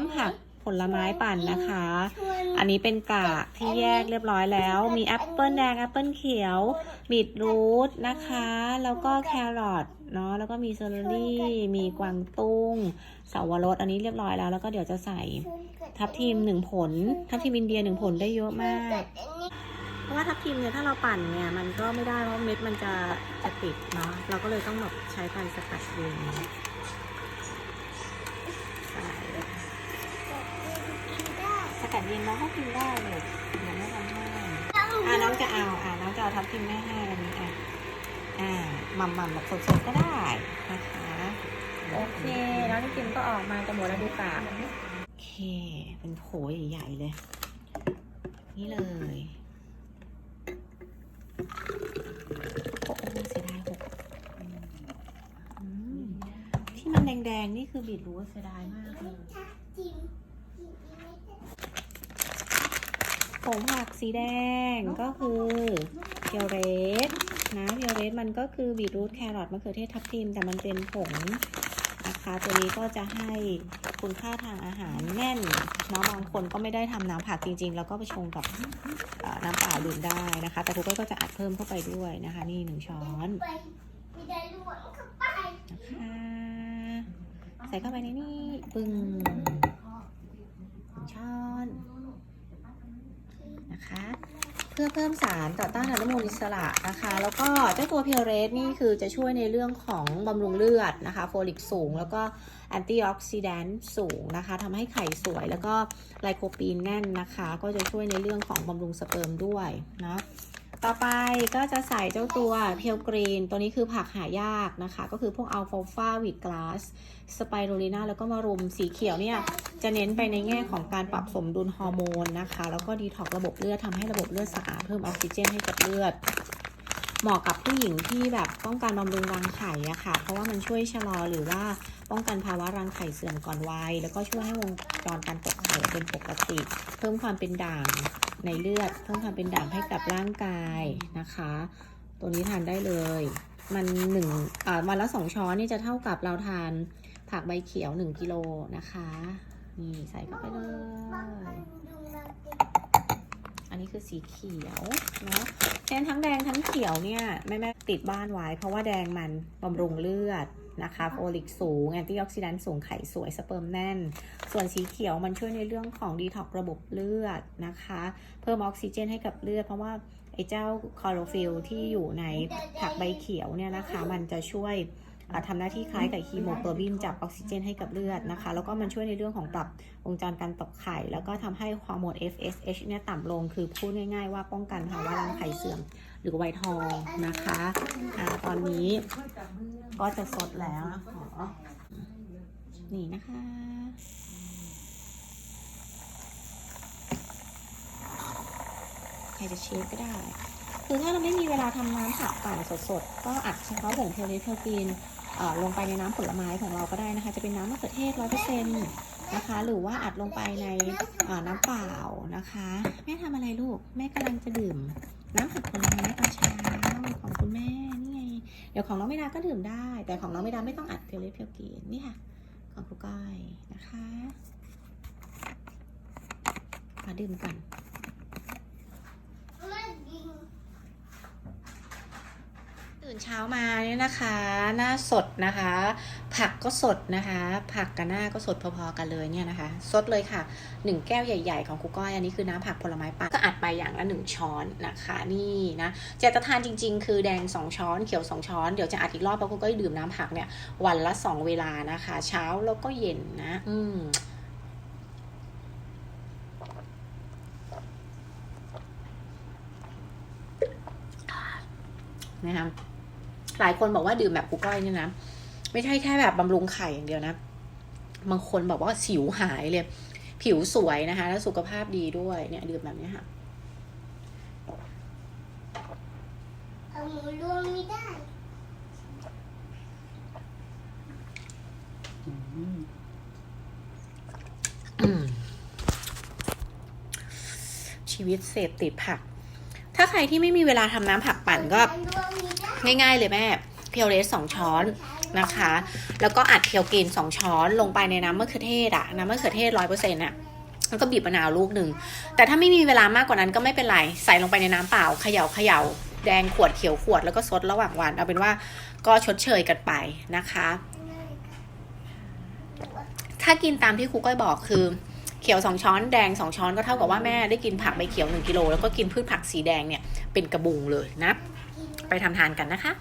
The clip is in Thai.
ำผักผลไม้ปั่นนะคะชวนอันนี้เป็นกากที่แยกเรียบร้อยแล้ว มีแอปเปิลแดงแอปเปิลเขียวบีทรูทนะคะ แล้วก็แครอทเนาะ แล้วก็มีเซอร์รี่ มีกวางตุ้งสาวรส อันนี้เรียบร้อยแล้ว แล้วก็เดี๋ยวจะใส่ทับทิมหนึ่งผล ทับทิมอินเดียหนึ่งผลได้เยอะมาก เพราะว่าทับทิมเนี่ยถ้าเราปั่นเนี่ยมันก็ไม่ได้เพราะเม็ดมันจะจะติดเนาะ เราก็เลยต้องแบบใช้ไฟสกัดเย็น เย็นเราก็กินได้เลยเดี๋ยวไม่ทำให้อ่าน้องจะเอาอ่าน้องจะเอาทับทิมแม่ให้อันนี้อะอ่าหม่ำๆแบบสดๆก็ได้นะคะโอเคแล้วนี่กิมก็ออกมาจะหมดแล้วดูกากโอเค เป็นโถใหญ่ๆเลย นี่เลยโอ้โหเสียดายหกอืมที่มันแดงๆนี่คือบีทรูทเสียดายมากเลย ผงผักสีแดงก็คือเพียวเรสนะเพียวเรสมันก็คือบีทรูทแครอทมะเขือเทศทับทิมแต่มันเป็นผงนะคะตัวนี้ก็จะให้คุณค่าทางอาหารแน่นเนาะบางคนก็ไม่ได้ทำน้ำผักจริง ๆ แล้วก็ไปชงกับเอ่อน้ำเปล่าดื่มได้นะคะ แต่คุณก็จะอัดเพิ่มเข้าไปด้วยนะคะ นี่หนึ่งช้อนไปไม่ได้ลวงเข้าไปนะคะใส่เข้าไปในนี่ปึ้งหนึ่งช้อน นะคะ เพื่อเพิ่มสารต่อต้านอนุมูลอิสระนะคะ แล้วก็เจ้าตัวเพียวเรสนี่คือจะช่วยในเรื่องของบำรุงเลือดนะคะ โฟลิกสูง แล้วก็แอนตี้ออกซิแดนต์สูงนะคะทำให้ไข่สวยแล้วก็ไลโคปีนแน่นนะคะ ก็จะช่วยในเรื่องของบำรุงสเปิร์มด้วยนะ ต่อไปก็จะใส่เจ้าตัวเพียวกรีน ตัวนี้คือผักหายากนะคะ ก็คือพวกอัลฟาฟาวิดกลาส สไปรูลินาแล้วก็มารุมสีเขียวเนี่ย จะเน้นไปในแง่ของการปรับสมดุลฮอร์โมนนะคะ แล้วก็ดีท็อกระบบเลือดทำให้ระบบเลือดสะอาดเพิ่มออกซิเจนให้กับเลือด เหมาะกับผู้หญิงที่แบบต้องการบำรุงรังไข่อะค่ะ เพราะว่ามันช่วยชะลอหรือว่าป้องกันภาวะรังไข่เสื่อมก่อนวัย แล้วก็ช่วยให้วงจรการตกไข่เป็นปกติ เพิ่มความเป็นด่างในเลือด เพิ่มความเป็นด่างให้กับร่างกายนะคะ ตัวนี้ทานได้เลย มันหนึ่งวันละสองช้อนนี่จะเท่ากับเราทานผักใบเขียวหนึ่งกิโลนะคะ นี่ใส่เข้าไปเลย คือสีเขียวเนาะฉะนั้นทั้งแดงทั้งเขียวเนี่ยแม่แม่ติดบ้านไว้ เพราะว่าแดงมันบำรุงเลือดนะคะโฟลิกสูงแอนตี้ออกซิแดนต์สูงไข่สวยสเปิร์มแน่น ส่วนสีเขียวมันช่วยในเรื่องของดีท็อกระบบเลือดนะคะ เพิ่มออกซิเจนให้กับเลือด เพราะว่าไอ้เจ้าคลอโรฟิลที่อยู่ในผักใบเขียวเนี่ยนะคะ มันจะช่วย อ่าทำหน้าที่คล้ายกับฮีโมโกลบินจับออกซิเจนให้กับเลือดนะคะ แล้วก็มันช่วยในเรื่องของปรับวงจรการตกไข่ แล้วก็ทำให้ฮอร์โมน FSH เนี่ยต่ำลง คือพูดง่ายๆว่าป้องกันภาวะรังไข่เสื่อมหรือไวทองนะคะอ่าตอนนี้ก็จะสดแล้วนะขอนี่นะคะใครจะเชฟก็ได้ คือถ้าเราไม่มีเวลาทำน้ำผักปั่นสดๆ ก็อัดเฉพาะผงเทเลเทลกินลงไปในน้ำผลไม้ของเราก็ได้นะคะ จะเป็นน้ำมะเขือเทศร้อยเปอร์เซ็นต์นะคะ หรือว่าอัดลงไปในน้ำเปล่านะคะ แม่ทำอะไรลูก แม่กำลังจะดื่ม น้ำผักผลไม้ตอนเช้าของคุณแม่นี่ไง เดี๋ยวของน้องไม่ดาก็ดื่มได้ แต่ของน้องไม่ดาไม่ต้องอัดเทเลเทลกินนี่ค่ะ ของครูก้อยนะคะมาดื่มกัน ตื่นเช้ามาเนี่ยนะคะ หน้าสดนะคะ ผักก็สดนะคะ ผักกับหน้าก็สดพอๆกันเลยเนี่ยนะคะ สดเลยค่ะหนึ่งแก้วใหญ่ ๆ ของครูก้อยอันนี้คือน้ำผักผลไม้ปั่นก็อัดไปอย่างละหนึ่งช้อนนะคะนี่นะจะจะทานจริง ๆ คือแดงสองช้อน เขียวสองช้อน เดี๋ยวจะอัดอีกรอบเพราะครูก้อยดื่มน้ำผักเนี่ยวันละสองเวลานะคะ เช้าแล้วก็เย็นนะ อืมนะคะ หลายคนบอกว่าดื่มแบบกูก้อยเนี่ยนะ ไม่ใช่แค่แบบบำรุงไข่อย่างเดียวนะ บางคนบอกว่าสิวหายเลย ผิวสวยนะคะ แล้วสุขภาพดีด้วยเนี่ยดื่มแบบเนี้ยค่ะเอาหมูรวมไม่ได้อืมชีวิตเสพติดผัก ถ้าใครที่ไม่มีเวลาทำน้ำผักปั่นก็รวมไม่ได้ ง่ายๆเลยแม่เพียวเรสสองช้อนนะคะ แล้วก็อัดเพียวกิน2ช้อนลงไปในน้ำมะเขือเทศอะน้ำมะเขือเทศร้อยเปอร์เซ็นต์อะแล้วก็บีบมะนาวลูกหนึ่ง แต่ถ้าไม่มีเวลามากกว่านั้นก็ไม่เป็นไร ใส่ลงไปในน้ำเปล่าเขย่าเขย่าแดงขวดเขียวขวดแล้วก็ซดระหว่างวัน เอาเป็นว่าก็ชดเชยกันไปนะคะ ถ้ากินตามที่ครูก้อยบอกคือเขียว2ช้อนแดง2ช้อนก็เท่ากับว่าแม่ได้กินผักใบเขียว1กิโลแล้วก็กินพืชผักสีแดงเนี่ยเป็นกระบุงเลยนะ ไปทำทานกันนะคะ